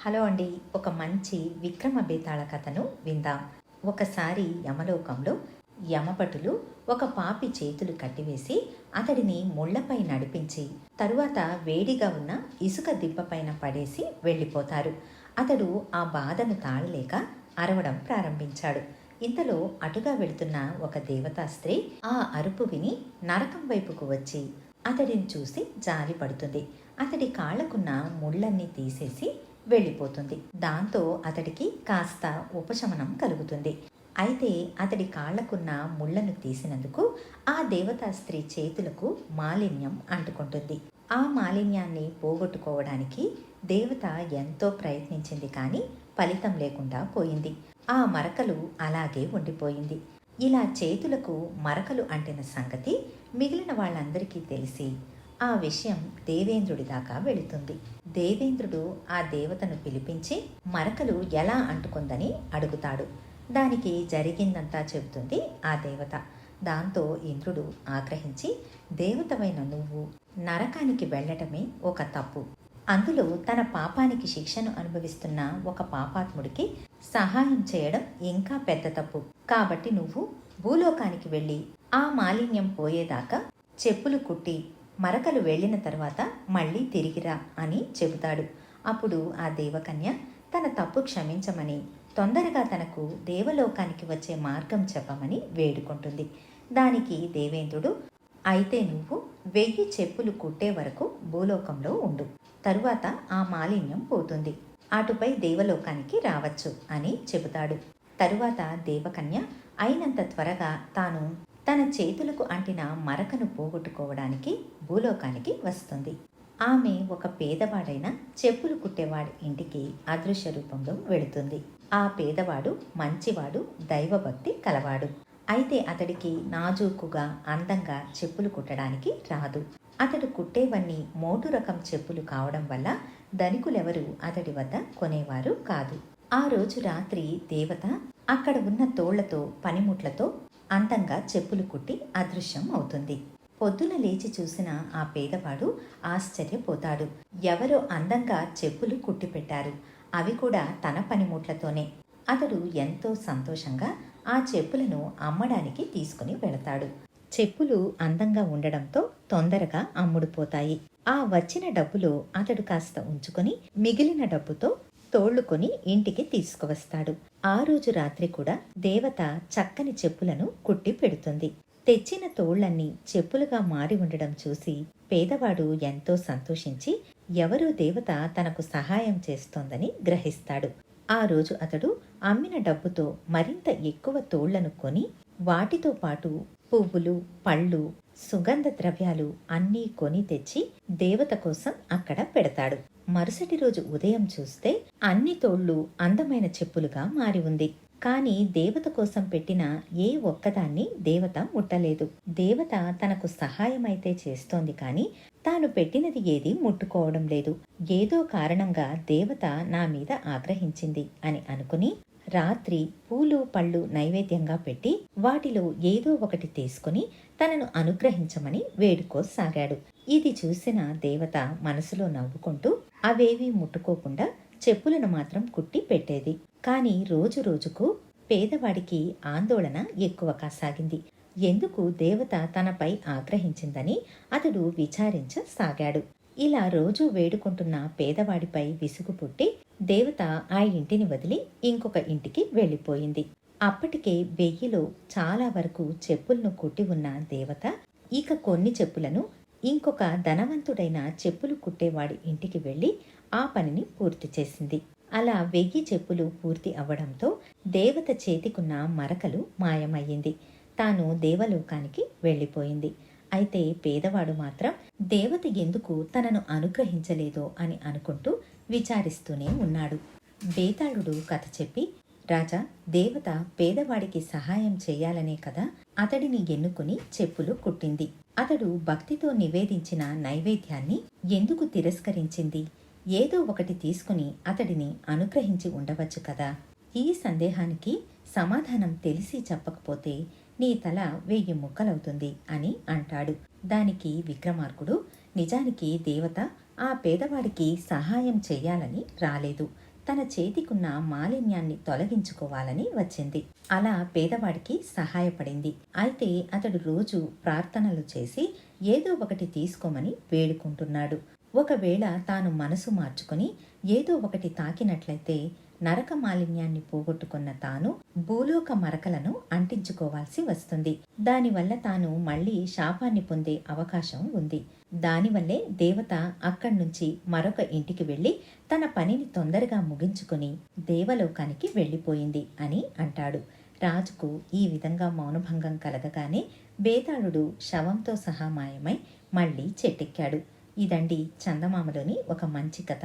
Hello అండి ఒక మంచి విక్రమ బేతాళ కథను విందాం. ఒకసారి యమలోకంలో యమపటులు ఒక పాపి చేతులు కట్టివేసి అతడిని ముళ్ళపై నడిపించి తరువాత వేడిగా ఉన్న ఇసుక దిబ్బపైన పడేసి వెళ్ళిపోతారు. అతడు ఆ బాధను తాళలేక అరవడం ప్రారంభించాడు. ఇంతలో అటుగా వెళుతున్న ఒక దేవతా స్త్రీ ఆ అరుపు విని నరకం వైపుకు వచ్చి అతడిని చూసి జాలి పడుతుంది అతడి కాళ్ళకున్న ముళ్ళన్నీ తీసేసి వెళ్ళిపోతుంది. దాంతో అతడికి కాస్త ఉపశమనం కలుగుతుంది. అయితే అతడి కాళ్ళకున్న ముళ్ళను తీసినందుకు ఆ దేవతా స్త్రీ చేతులకు మాలిన్యం అంటుకుంటుంది. ఆ మాలిన్యాన్ని పోగొట్టుకోవడానికి దేవత ఎంతో ప్రయత్నించింది కానీ ఫలితం లేకుండా పోయింది. ఆ మరకలు అలాగే ఉండిపోయింది. ఇలా చేతులకు మరకలు అంటిన సంగతి మిగిలిన వాళ్ళందరికీ తెలిసి ఆ విషయం దేవేంద్రుడి దాకా వెళుతుంది. దేవేంద్రుడు ఆ దేవతను పిలిపించి మరకలు ఎలా అంటుకుందని అడుగుతాడు. దానికి జరిగిందంతా చెబుతుంది ఆ దేవత. దాంతో ఇంద్రుడు ఆగ్రహించి దేవతమైన నువ్వు నరకానికి వెళ్ళటమే ఒక తప్పు. అందులో తన పాపానికి శిక్షను అనుభవిస్తున్న ఒక పాపాత్ముడికి సహాయం చేయడం ఇంకా పెద్ద తప్పు. కాబట్టి నువ్వు భూలోకానికి వెళ్ళి ఆ మాలిన్యం పోయేదాకా చెప్పులు కుట్టి మరకలు వెళ్ళిన తర్వాత మళ్ళీ తిరిగిరా అని చెబుతాడు. అప్పుడు ఆ దేవకన్య తన తప్పు క్షమించమని తొందరగా తనకు దేవలోకానికి వచ్చే మార్గం చెప్పమని వేడుకుంటుంది. దానికి దేవేంద్రుడు అయితే నువ్వు వెయ్యి చెప్పులు కుట్టే వరకు భూలోకంలో ఉండు. తరువాత ఆ మాలిన్యం పోతుంది. అటుపై దేవలోకానికి రావచ్చు అని చెబుతాడు. తరువాత దేవకన్య అయినంత త్వరగా తాను తన చేతులకు అంటిన మరకను పోగొట్టుకోవడానికి భూలోకానికి వస్తుంది. ఆమె ఒక పేదవాడైన చెప్పులు కుట్టేవాడి ఇంటికి అదృశ్య రూపంలో వెళుతుంది. ఆ పేదవాడు మంచివాడు దైవభక్తి కలవాడు. అయితే అతడికి నాజూకుగా అందంగా చెప్పులు కుట్టడానికి రాదు. అతడు కుట్టేవన్నీ మోటు రకం చెప్పులు కావడం వల్ల ధనికులెవరూ అతడి వద్ద కొనేవారు కాదు. ఆ రోజు రాత్రి దేవత అక్కడ ఉన్న తోళ్ళతో పనిముట్లతో అందంగా చెప్పులు కుట్టి అదృశ్యం అవుతుంది. పొద్దున లేచి చూసిన ఆ పేదవాడు ఆశ్చర్యపోతాడు. ఎవరో అందంగా చెప్పులు కుట్టి పెట్టారు. అవి కూడా తన పనిముట్లతోనే. అతడు ఎంతో సంతోషంగా ఆ చెప్పులను అమ్మడానికి తీసుకుని వెళతాడు. చెప్పులు అందంగా ఉండడంతో తొందరగా అమ్ముడుపోతాయి. ఆ వచ్చిన డబ్బులో అతడు కాస్త ఉంచుకొని మిగిలిన డబ్బుతో తోళ్ళుకొని ఇంటికి తీసుకువస్తాడు. ఆ రోజు రాత్రి కూడా దేవత చక్కని చెప్పులను కుట్టి పెడుతుంది. తెచ్చిన తోళ్ళన్నీ చెప్పులుగా మారి ఉండడం చూసి పేదవాడు ఎంతో సంతోషించి ఎవరో దేవత తనకు సహాయం చేస్తోందని గ్రహిస్తాడు. ఆ రోజు అతడు అమ్మిన డబ్బుతో మరింత ఎక్కువ తోళ్ళను కొని వాటితో పాటు పువ్వులు పళ్ళు సుగంధ ద్రవ్యాలు అన్నీ కొని తెచ్చి దేవత కోసం అక్కడ పెడతాడు. మరుసటి రోజు ఉదయం చూస్తే అన్ని తోళ్ళు అందమైన చెప్పులుగా మారి ఉంది. కాని దేవత కోసం పెట్టిన ఏ ఒక్కదాన్ని దేవత ముట్టలేదు. దేవత తనకు సహాయమైతే చేస్తోంది కాని తాను పెట్టినది ఏది ముట్టుకోవడం లేదు. ఏదో కారణంగా దేవత నా మీద ఆగ్రహించింది అని అనుకుని రాత్రి పూలు పళ్ళు నైవేద్యంగా పెట్టి వాటిలో ఏదో ఒకటి తీసుకుని తనను అనుగ్రహించమని వేడుకోసాగాడు. ఇది చూసిన దేవత మనసులో నవ్వుకుంటూ అవేవీ ముట్టుకోకుండా చెప్పులను మాత్రం కుట్టి పెట్టేది. కానీ రోజు రోజుకు పేదవాడికి ఆందోళన ఎక్కువ కాసాగింది. ఎందుకు దేవత తనపై ఆగ్రహించిందని అతడు విచారించసాగాడు. ఇలా రోజు వేడుకుంటున్న పేదవాడిపై విసుగు పుట్టి దేవత ఆ ఇంటిని వదిలి ఇంకొక ఇంటికి వెళ్ళిపోయింది. అప్పటికే వెయ్యిలో చాలా వరకు చెప్పులను కుట్టి ఉన్న దేవత ఇక కొన్ని చెప్పులను ఇంకొక ధనవంతుడైన చెప్పులు కుట్టేవాడి ఇంటికి వెళ్ళి ఆ పనిని పూర్తి చేసింది. అలా వెయ్యి చెప్పులు పూర్తి అవ్వడంతో దేవత చేతికున్న మరకలు మాయమయ్యింది. తాను దేవలోకానికి వెళ్ళిపోయింది. అయితే పేదవాడు మాత్రం దేవత ఎందుకు తనను అనుగ్రహించలేదో అని అనుకుంటూ విచారిస్తూనే ఉన్నాడు. బేతాళుడు కథ చెప్పి రాజా దేవత పేదవాడికి సహాయం చేయాలనే కదా అతడిని ఎన్నుకుని చెప్పులు కుట్టింది. అతడు భక్తితో నివేదించిన నైవేద్యాన్ని ఎందుకు తిరస్కరించింది? ఏదో ఒకటి తీసుకుని అతడిని అనుగ్రహించి ఉండవచ్చు కదా. ఈ సందేహానికి సమాధానం తెలిసి చెప్పకపోతే నీ తల వెయ్యి ముక్కలవుతుంది అని అంటాడు. దానికి విక్రమార్కుడు నిజానికి దేవత ఆ పేదవాడికి సహాయం చెయ్యాలని రాలేదు. తన చేతికున్న మాలిన్యాన్ని తొలగించుకోవాలని వచ్చింది. అలా పేదవాడికి సహాయపడింది. అయితే అతడు రోజు ప్రార్థనలు చేసి ఏదో ఒకటి తీసుకోమని వేడుకుంటున్నాడు. ఒకవేళ తాను మనసు మార్చుకొని ఏదో ఒకటి తాకినట్లయితే నరక మాలిన్యాన్ని పోగొట్టుకున్న తాను భూలోక మరకలను అంటించుకోవాల్సి వస్తుంది. దానివల్ల తాను మళ్ళీ శాపాన్ని పొందే అవకాశం ఉంది. దానివల్లే దేవత అక్కడి నుంచి మరొక ఇంటికి వెళ్ళి తన పనిని తొందరగా ముగించుకుని దేవలోకానికి వెళ్ళిపోయింది అని అంటాడు. రాజుకు ఈ విధంగా మౌనభంగం కలగగానే బేతాళుడు శవంతో సహా మాయమై మళ్ళీ చెట్టెక్కాడు. ఇదండి చందమామలోని ఒక మంచి కథ.